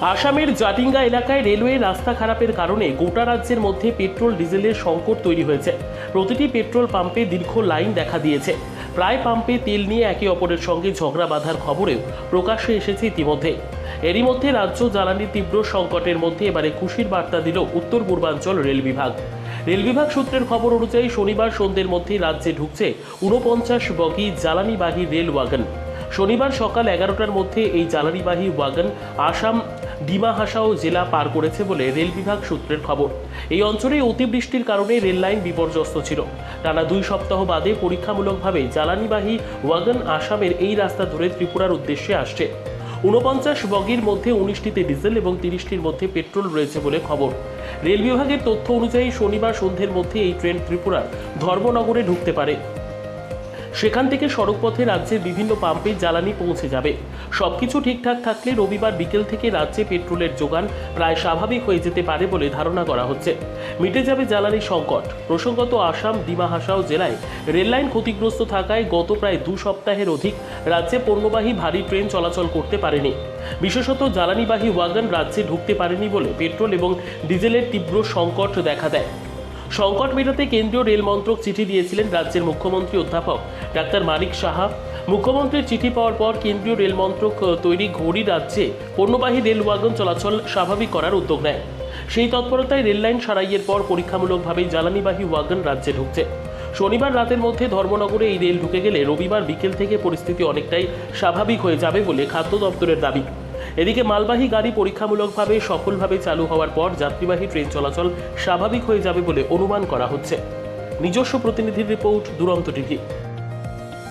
আসামের জাটিঙ্গা এলাকায় রেলওয়ে রাস্তা খারাপের কারণে গোটা রাজ্যের মধ্যে পেট্রোল, ডিজেলের সংকট তৈরি হয়েছে। প্রতিটি পেট্রোল পাম্পে দীর্ঘ লাইন দেখা দিয়েছে। প্রায় পাম্পে তেল নিয়ে একে অপরের সঙ্গে ঝগড়া বাঁধার খবরেও প্রকাশ্যে এসেছে ইতিমধ্যে। এরই মধ্যে রাজ্য জ্বালানির তীব্র সংকটের মধ্যে এবারে খুশির বার্তা দিল উত্তর পূর্বাঞ্চল রেল বিভাগ। রেল বিভাগ সূত্রের খবর অনুযায়ী শনিবার সন্ধ্যের মধ্যে রাজ্যে ঢুকছে ঊনপঞ্চাশ বগি জ্বালানিবাহী রেল ওয়াগন। শনিবার সকাল এগারোটার মধ্যে এই জ্বালানিবাহী ওয়াগন আসাম ডিমা হাসাও জেলা পার করেছে বলে রেল বিভাগ সূত্রের খবর। এই অঞ্চলে অতিবৃষ্টির কারণে রেল লাইন বিপর্যস্ত ছিল। টানা দুই সপ্তাহ বাদে পরীক্ষামূলকভাবে জ্বালানিবাহী ওয়াগন আসামের এই রাস্তা ধরে ত্রিপুরার উদ্দেশ্যে আসছে। ঊনপঞ্চাশ বগির মধ্যে উনিশটিতে ডিজেল এবং তিরিশটির মধ্যে পেট্রোল রয়েছে বলে খবর। রেল বিভাগের তথ্য অনুযায়ী শনিবার সন্ধ্যের মধ্যে এই ট্রেন ত্রিপুরার ধর্মনগরে ঢুকতে পারে। সেখান থেকে সড়কপথে রাজ্যের বিভিন্ন পাম্পে জ্বালানি পৌঁছে যাবে। সবকিছু ঠিকঠাক থাকলে রবিবার বিকেল থেকে রাজ্যে পেট্রোলের যোগান প্রায় স্বাভাবিক হয়ে যেতে পারে বলে ধারণা করা হচ্ছে। মিটে যাবে জ্বালানি সংকট। প্রসঙ্গত আসাম, ডিমা, হাসাও জেলায় রেললাইন ক্ষতিগ্রস্ত থাকায় গত প্রায় দু সপ্তাহের অধিক রাজ্যে পণ্যবাহী ভারী ট্রেন চলাচল করতে পারেনি। বিশেষত জ্বালানিবাহী ওয়াগন রাজ্যে ঢুকতে পারেনি বলে পেট্রোল এবং ডিজেলের তীব্র সংকট দেখা দেয়। সংকট মেটাতে কেন্দ্রীয় রেল মন্ত্রক চিঠি দিয়েছিলেন রাজ্যের মুখ্যমন্ত্রী অধ্যাপক ডাক্তার মানিক সাহা। মুখ্যমন্ত্রীর চিঠি পাওয়ার পর কেন্দ্রীয় রেল মন্ত্রক তৈরি ঘড়ি রাজ্যে পণ্যবাহী রেল ওয়াগন চলাচল স্বাভাবিক করার উদ্যোগ নেয়। সেই তৎপরতায় রেললাইন সারাইয়ের পর পরীক্ষামূলকভাবে জ্বালানিবাহী ওয়াগন রাজ্যে ঢুকছে। শনিবার রাতের মধ্যে ধর্মনগরে এই রেল ঢুকে গেলে রবিবার বিকেল থেকে পরিস্থিতি অনেকটাই স্বাভাবিক হয়ে যাবে বলে খাদ্য দপ্তরের দাবি। এদিকে মালবাহী গাড়ি পরীক্ষামূলকভাবে সফলভাবে চালু হওয়ার পর যাত্রীবাহী ট্রেন চলাচল স্বাভাবিক হয়ে যাবে বলে অনুমান করা হচ্ছে। নিজস্ব প্রতিনিধির রিপোর্ট দুরন্ত টিভি।